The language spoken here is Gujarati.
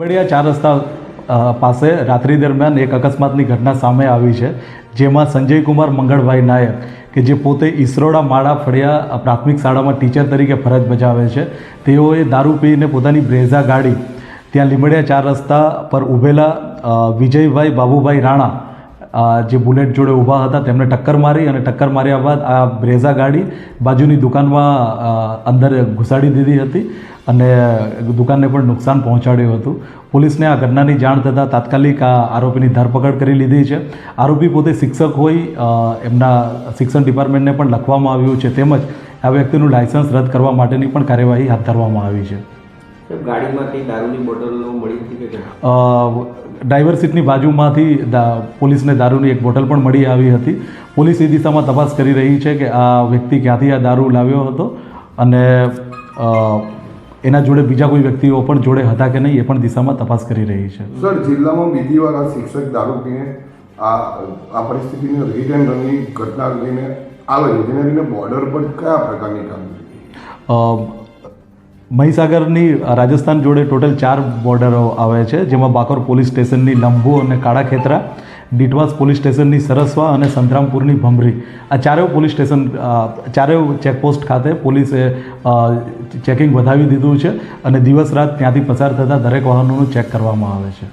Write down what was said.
બડિયા ચાર રસ્તા પાસે રાત્રિ દરમિયાન એક અકસ્માતની ઘટના સામે આવી છે, જેમાં સંજય કુમાર, મંગળભાઈ નાયક, કે જે પોતે ઈસરોડા માળા ફળિયા પ્રાથમિક શાળામાં ટીચર તરીકે ફરજ બજાવે છે, તેઓએ દારૂ પીને પોતાની બ્રેઝા ગાડી ત્યાં લીંબડિયા ચાર રસ્તા પર ઊભેલા વિજયભાઈ બાબુભાઈ રાણા જે બુલેટ જોડે ઊભા હતા, તેમને ટક્કર મારી અને ટક્કર માર્યા બાદ આ બ્રેઝા ગાડી બાજુની દુકાનમાં અંદર ઘુસાડી દીધી હતી અને દુકાનને પણ નુકસાન પહોંચાડ્યું હતું. પોલીસને આ ઘટનાની જાણ થતાં તાત્કાલિક આ આરોપીની ધરપકડ કરી લીધી છે. આરોપી પોતે શિક્ષક હોય એમના શિક્ષણ ડિપાર્ટમેન્ટને પણ લખવામાં આવ્યું છે. તેમજ આ વ્યક્તિનું લાયસન્સ રદ કરવા માટેની પણ કાર્યવાહી હાથ ધરવામાં આવી છે. ગાડીમાંથી દારૂની બોટલો મળી હતી કે? ડ્રાઈવર સીટની બાજુમાંથી પોલીસને દારૂની એક બોટલ પણ મળી આવી હતી. પોલીસ એ દિશામાં તપાસ કરી રહી છે કે આ વ્યક્તિ ક્યાંથી આ દારૂ લાવ્યો હતો અને એના જોડે બીજા કોઈ વ્યક્તિઓ પણ જોડે હતા કે નહીં એ પણ દિશામાં તપાસ કરી રહી છે. સર જિલ્લામાં બીજી વાર આ શિક્ષક દારૂ પીને આ આ પરિસ્થિતિને રીટ એન્ડ રનની ઘટના લઈને આવે છે. જેને લઈને બોર્ડર પર કયા પ્રકારની કામગીરી? અ, મહીસાગરની રાજસ્થાન જોડે ટોટલ ચાર બોર્ડરો આવે છે, જેમાં બાકોર પોલીસ સ્ટેશનની લંબુ અને કાળા ખેતરા, ડીટવાસ પોલીસ સ્ટેશનની સરસવા અને સંતરામપુરની ભમરી. આ ચારેય પોલીસ સ્ટેશન ચારેય ચેકપોસ્ટ ખાતે પોલીસે ચેકિંગ વધાવી દીધું છે અને દિવસ રાત ત્યાંથી પસાર થતા દરેક વાહનોનું ચેક કરવામાં આવે છે.